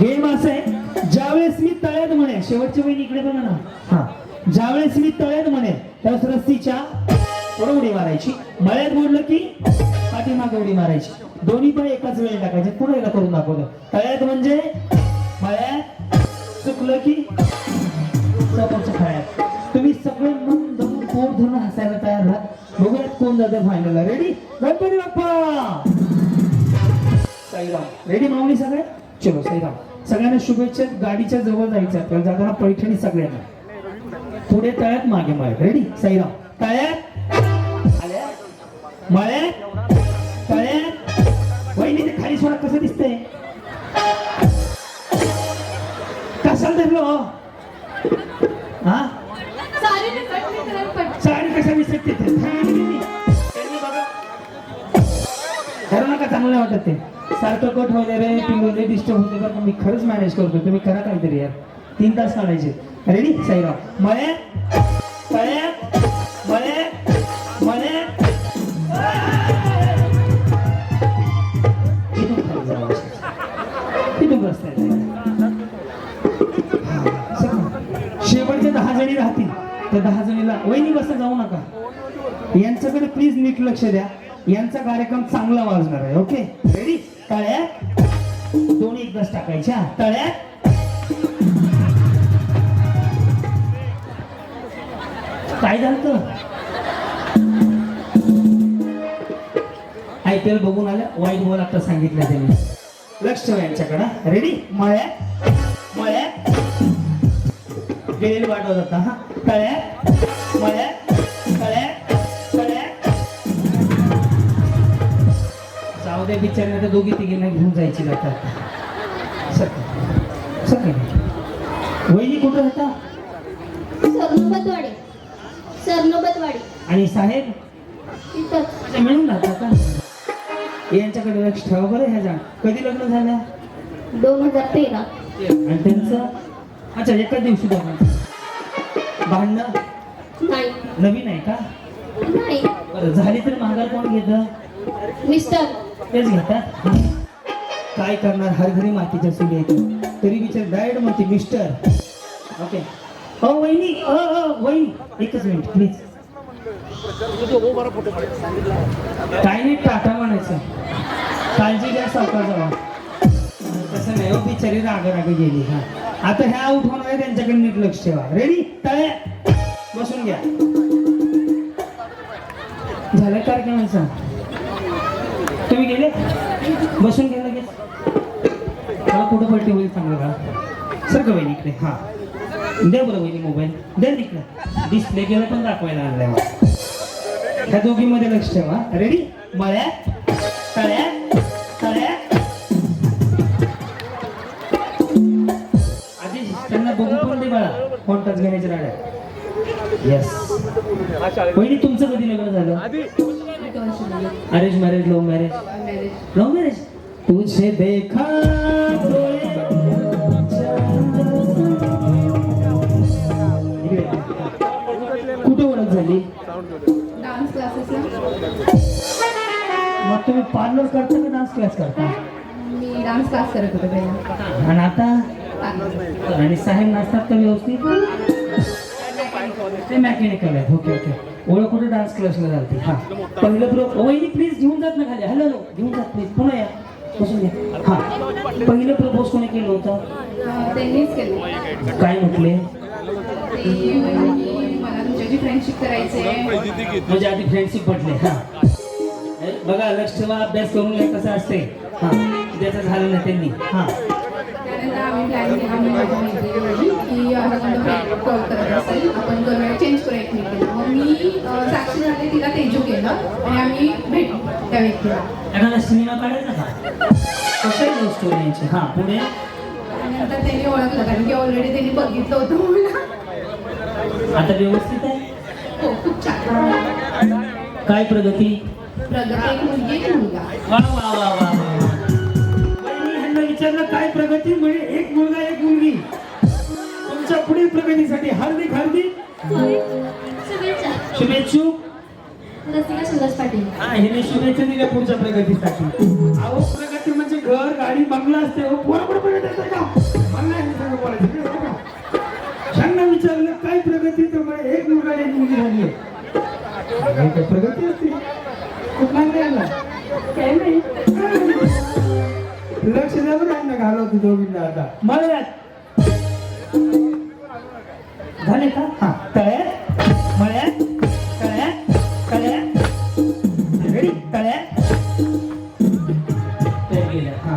Game असं आहे ज्यावेळेस मी तळ्यात म्हणे शेवटच्या वेळी इकडे बघा ना. हा ज्यावेळेस मी तळ्यात म्हणे त्यावेळेस रस्तीच्या उडी मारायची. मळ्यात बोललं की पाठीमागे उडी मारायची. दोन्ही पण एकाच वेळी टाकायचे पुढे एकदा करून दाखवलं. तळ्यात म्हणजे मळ्यात चुकलं की समोरच्या फळ्यात तुम्ही सगळे मन धरून पोट धरून हसायला तयार राहा. बघूयात कोण जातं फायनलला रेडी गणपती बाप्पा! साईराम. रेडी माऊली सगळे? चलो साईराम सगळ्यांना शुभेच्छा. गाडीच्या जवळ जायचं आपल्याला जाताना पैठणी सगळ्यांना. पुढे तळ्यात मागे मळ्यात. रेडी साईराम तळ्यात. आल्या? मळ्यात? तळ्यात? वहिनी ते खाली सोडा. कसं दिसतंय? कशाला धरलो हा? पट साडी कशा विसरते नका चांगलं नाही वाटत ते. सारखं कट वगैरे पिंगले डिस्टर्ब होते बरं का मी खरंच मॅनेज करतो तुम्ही करा काहीतरी यार. तीन तास काढायचे. रेडी साईराव. मळे मळे मळे मळे. शेवटचे दहा जणी राहतील. त्या दहा जणीला वहिनी बसा जाऊ नका. यांच्याकडे प्लीज नीट लक्ष द्या. यांचा कार्यक्रम चांगला वाजणार आहे ओके रेडी तळ्या दोन्ही एकदाच टाकायच्या तळ्या काय झालं आय पी एल बघून आलं वाईट बॉल आता सांगितलं त्यांनी. लक्ष ठेव यांच्याकडं. रेडी मळ्या मळ्या गेलेली वाटवत होता हा. तळ्या मळ्या जाऊ दे बिचाऱ्या तर दोघी तिघींना घेऊन जायची जातात सर सर वहिनी कुठं होता सरनोबतवाडी. सरनोबतवाडी. आणि साहेब? तिथंच ते मिळून राहतात का? यांच्याकडे लक्ष ठेवा बरं ह्या जाण कधी लग्न झालं? दोन हजार तेरा. आणि त्यांचं? अच्छा एकाच दिवशी दोघांचं भांडणं? नाही. नवीन आहे का? नाही. बरं झाली तर माघार कोण घेतं? मिस्टर. तेच घेतात काय करणार हर घरी मातीच्या चुली तरी विचार डायरेक्ट म्हणते मिस्टर. ओके हो वहिनी अ अ वहिनी एकच मिनिट प्लीज काय नाही टाटा म्हणायचं. काळजी घ्या सावकार जावा तसं नाही हो बिचारी राग राग गेली हा. आता ह्या आउट होणार आहे त्यांच्याकडे नीट लक्ष ठेवा. रेडी तळे बसून घ्या. झालं कार्यक्रमाचं? तुम्ही गेले? बसून गेले लगेच? मला कुठं पलटी होईल चांगलं का? सर का वहिनी इकडे हा. द्या बरं वहिनी मोबाईल द्या तिकडे डिस्प्ले केलं पण दाखवायला आणलाय मला. ह्या दोघीमध्ये लक्ष ठेवा. रेडी मळ्या तळ्या तळ्या आधी त्यांना बघू पण दे बाळा. कोणताच घेण्याच्या राड्या येस वहिनी तुमचं कधी लग्न झालं? Arrange marriage love marriage love marriage तुझे देखा. कुठे ओळख झाली? डान्स क्लासेसला मग तुम्ही पार्लर करता की डान्स क्लास करता? मी डान्स क्लास करत होते पहिला. आणि आता. आणि साहेब नाचतात का व्यवस्थित? ते मॅकॅनिकल आहेत. ओके ओके ओळख कुठे डान्स क्लासला जाते हा. पहिलं प्रो वहिनी प्लीज घेऊन जात ना खाली. हॅलो घेऊन जात प्लीज पुन्हा या. बसून घ्या हा. पहिलं प्रपोज कोणी केलं होतं? अं, त्यांनीच केलं. काय म्हटले? फ्रेंडशिप करायची आहे म्हणजे आधी फ्रेंडशिप पटले. हा. हे, बघा लक्ष ठेवा अभ्यास करून घ्या कसं असते हा. त्याचं झालं ना त्यांनी. हा. केला करत असेल. आपण करूया चेंज करूया एकमेकीला मग मी साक्षी झाले तिला तेजू केलं आणि आम्ही भेटलो त्या व्यक्तीला. एखादा सिनेमा काढायचा का? कसं आहे स्टोरी यांची? हा पुढे. त्यांनी ओळखलं कारण की ऑलरेडी त्यांनी बघितलं होतं मला आता व्यवस्थित आहे? हो खूप छान. काय प्रगती? प्रगती एक मुलगी एक मुलगा. वा वा वा वा वा. ह्यांना विचारलं काय प्रगती? म्हणजे एक मुलगा एक मुलगी. आमच्या पुढील प्रगतीसाठी हार्दिक हार्दिक शुभेच्छा. पुढच्या प्रगतीसाठी. अहो प्रगती म्हणजे घर गाडी बंगला असते. त्यांना विचारलं. काय प्रगती? तर मला एक मुलगा एक मुलगी झाली प्रगती असते. काय नाही. लक्ष द्यावं त्यांना घालवतो दोघींना आता. मला झाले का? हा. तळ्यात मळ्यात तळ्यात तळ्यात रेडी? तळ्यात ते गेलं. हा.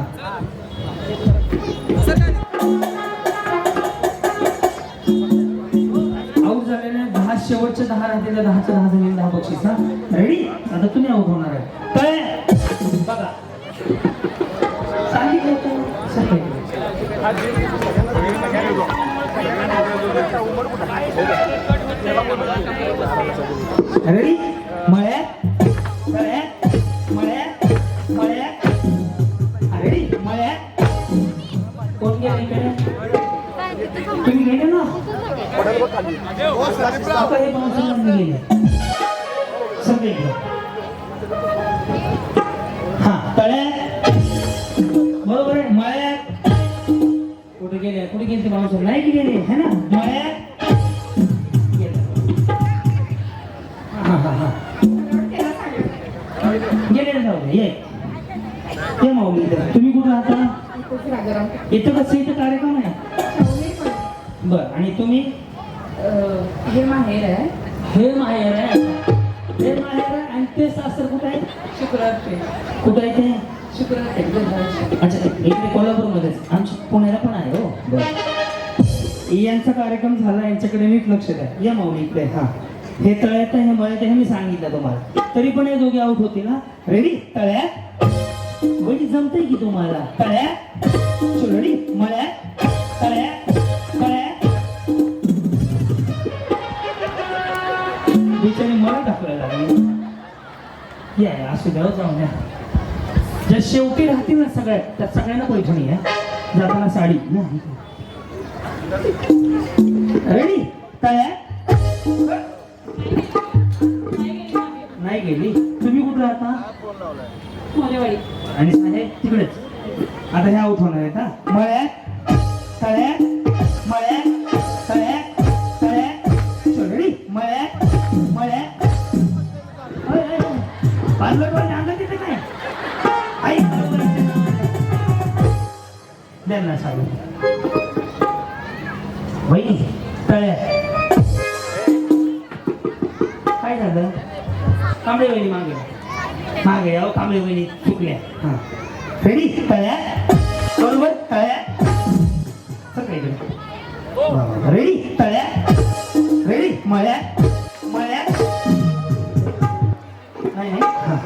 आऊट झालेल्या दहा शेवटच्या दहा दहाच्या दहा झालेले दहा बक्षीस हा. रेडी आता तुम्ही आऊट होणार आहे. तळ्यात बघा. सांगितलं होतं. सांगितलं रेडी मळ्यात? तळ्यात रेडी कोण गेले तुम्ही गेले ना? हे गेले. सगळे हा तळ्या बरोबर आहे कुठे गेले? कुठे गेले माणसं? नाही गेले है ना? मळ्या इथं कसं इथं कार्यक्रम आहे? बर आणि तुम्ही? हे माहेर आहे. हे माहेर आहे? हे माहेर आहे आणि ते सासर कुठं आहे? शुक्रवार पेठ कुठं आहे ते? गोंधळाची अच्छा इकडे कोल्हापूरमध्येच आमच्या पुण्याला पण आहे हो. बरं. यांचा कार्यक्रम झाला यांच्याकडे नीट लक्ष द्या. या माऊली इकडे हा. हे तळ्यात हे मळ्यात हे मी सांगितलं तुम्हाला. तरी पण हे दोघे आउट होतील ना रेडी तळ्यात? म्हणजे जमतंय की तुम्हाला? तळ्यात? रेडी मळ्यात तळ्यात तळ्यात बिचारी मला टाकवायला लागली या या, असू द्या हो, जाऊन द्या. ज्या शेवटी राहतील ना सगळ्या त्या सगळ्यांना पैठणी आहे जाताना साडी रेडी नाही गेली. तुम्ही कुठं राहता? आणि साहेब तिकडेच. आता हे आउट होणार आहेत हा? मळ्यात तळ्यात मळ्यात तळ्यात तळ्यात. रेडी? मळ्यात मळ्यात. पार्लर अंगात येते काय? आई तळ्यात. झालं? कांबळे वहिनी मागे. मागे यावं कांबळे वहिनी चुकल्या. हां. रेडी तळ्या. बरोबर तळ्या. सगळे रेडी तळ्यात रेडी मळ्यात मळ्यात नाही नाही. हां.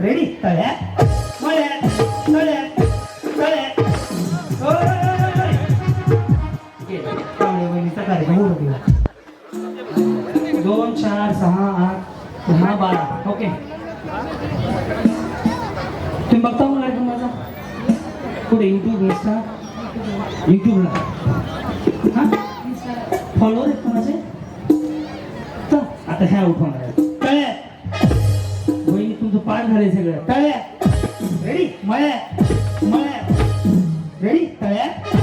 रेडी तळ्यात मळ्या तळ्या तळ्यात ओय, ओय, ओय, कार्यक्रम उरकला दोन चार सहा आठ दहा बारा. ओके. तुम्ही बघता मला? कुठे? युट्यूब इंस्टा युट्यूबला हा? फॉलोअर आहेत कोणाचे? तर आता ह्या आउट होणार आहे तळ्यात तुमचं पाठ झालंय सगळं. तळ्यात रेडी मळ्यात मळ्यात रेडी तळ्यात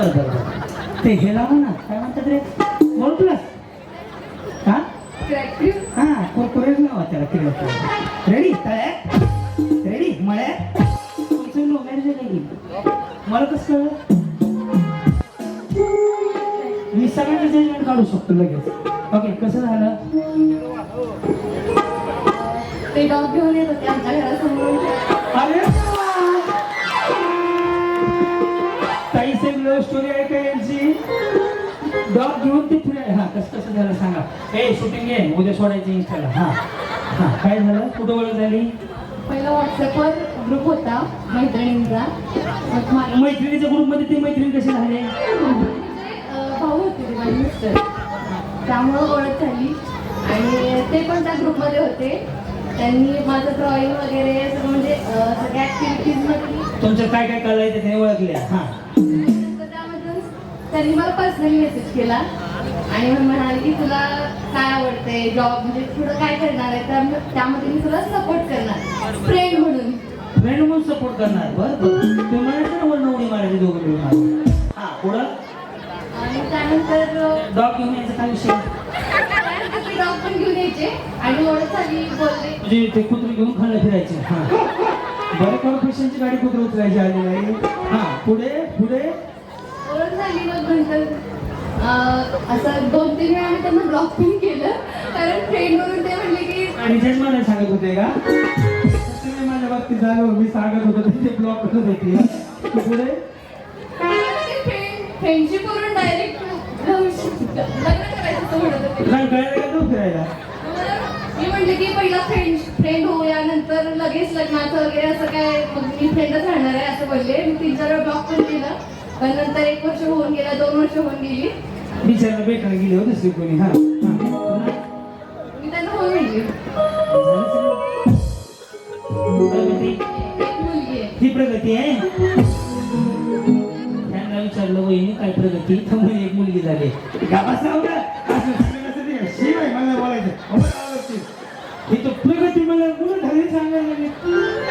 बरं, बरं, बरं. ते हे लावा ना. काय म्हणतात रे? प्लस हा? हा कुरकुरे लावा त्याला किलो. रेडी तळ्यात रेडी मळ्यात तुमचं लो मॅरेज की मला कसं मी सगळ्यांचं जजमेंट काढू शकतो लगेच. ओके कसं झालं? ते डॉग घेऊन येत होते आमच्या घरासमोर. अरे! ताई सेम लव्ह स्टोरी आहे का यांची? डॉग घेऊन ते फिराय हा कसं कसं झालं सांगा. ए शूटिंग आहे उद्या सोडायचं इंस्टाला हा हा. काय झालं? कुठं ओळख झाली पहिला व्हॉट्सअपवर ग्रुप होता मैत्रिणींचा मग माझे मैत्रिणीच्या ग्रुपमध्ये ते मैत्रीण कसे झाले? अं, भाऊ होते ते माझे मिस्टर त्यामुळं ओळख झाली. आणि ते पण त्या ग्रुपमध्ये होते. त्यांनी माझं ड्रॉइंग वगैरे सगळं म्हणजे अं, सगळ्या ऍक्टिव्हिटीजमध्ये तुमच्या काय काय कला आहे ते ओळखल्या? हा. त्यांनी मला पर्सनली मेसेज केला. आणि मग म्हणाले की तुला काय आवडते जॉब म्हणजे पुढं काय करणार आहे? तर त्यामध्ये मी तुला सपोर्ट करणार. फ्रेंड म्हणून. फ्रेंड म्हणून सपोर्ट करणार. बर तुम्ही म्हणायचं ना वरनं उडी मारायची दोघं मिळून. हा पुढं? आणि त्यानंतर डॉग घेऊन यायचा काय विषय? डॉग पण घेऊन यायचे. आणि ओळख झाली बोलले. म्हणजे ते कुत्री घेऊन खाल्लं फिरायचे. हा. बरं कॉर्पोरेशनची गाडी कुत्र उतरायची आली नाही हा पुढे पुढे. ओळख झाली मग नंतर असं दोन तीन वेळा आम्ही त्यांना ब्लॉक पण केलं. कारण फ्रेंड म्हणून ते म्हणले की आणि तेच मला सांगत होते का? तुम्ही माझ्या बाबतीत झालं मी सांगत होतो ते ब्लॉक करत होती तू पुढे. फ्रेंडशिप करून डायरेक्ट लग्न करायचं म्हणत होते. तुला कळायला का तू फिरायला? मी म्हणले की पहिला फ्रेंड फ्रेंड होऊया नंतर लगेच लग्नाचं वगैरे असं काय मग मी फ्रेंडच राहणार आहे असं बोलले. मी तीन चार ब्लॉक पण केलं. पण नंतर एक वर्ष होऊन गेला दोन वर्ष होऊन गेली. बिचाराला भेटायला गेली हो दुसरी कोणी हा. मी त्यांना हो म्हणली एक मुलगी आहे. ही प्रगती आहे? त्यांना विचारलं वहिनी काय प्रगती? तर म्हणे एक मुलगी झाली. गाभा प्रगती मला सांगायला लागली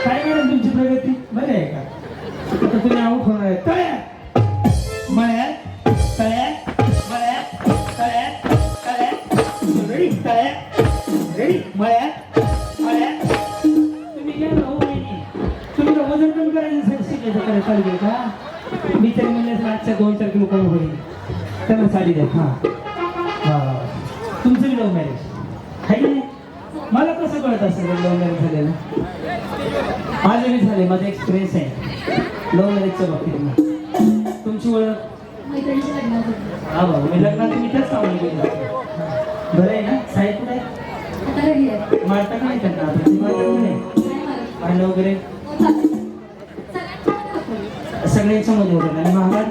काय मॅडम तुमची प्रगती? बरे आहे का? आता तुम्ही आऊट होणार आहे. तळ्या मळ्या तळ्या रेडी! रेडी! तुम्ही घ्या ना हो तुम्ही वजन कमी करायचं साठी शिकायचं करायला चालू का? मी तरी म्हणलं आजच्या दोन चार किलो कमी होईल. त्यांना साडी द्या. हां हा. कसं कळत असेल लव्ह मॅरेज झालेलं? माझं बी झाले माझा एक्सपिरियन्स आहे. लव्ह मॅरेजच्या बाबतीत मी. तुमची ओळख? होती हा भाऊ मी लग्नात मी त्याच कामाला गेलो. बरं आहे ना? साहेब कुठे मारता का नाही त्यांना आता मारत. वगैरे. सगळ्यांच्या मध्ये होतात आणि महागाड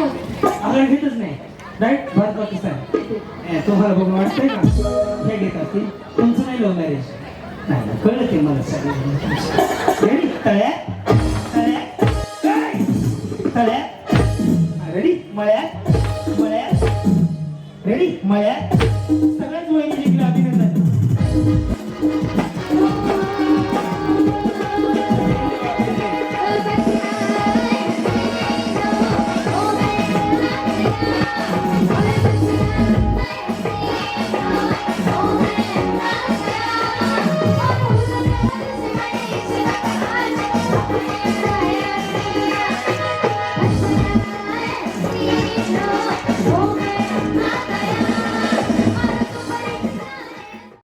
होत. आगाड घेतच नाही. राईट भारत पाकिस्तान तुम्हाला बघून वाटतंय का? हे घेत असतील. तुमचं नाही लव्ह मॅरेज नाही कळलं ते मला सगळं. तळ्या? रेडी मळ्या? मळ्या? रेडी मळ्या? सगळ्याच वहिनी जिंकलं अभिनंदन.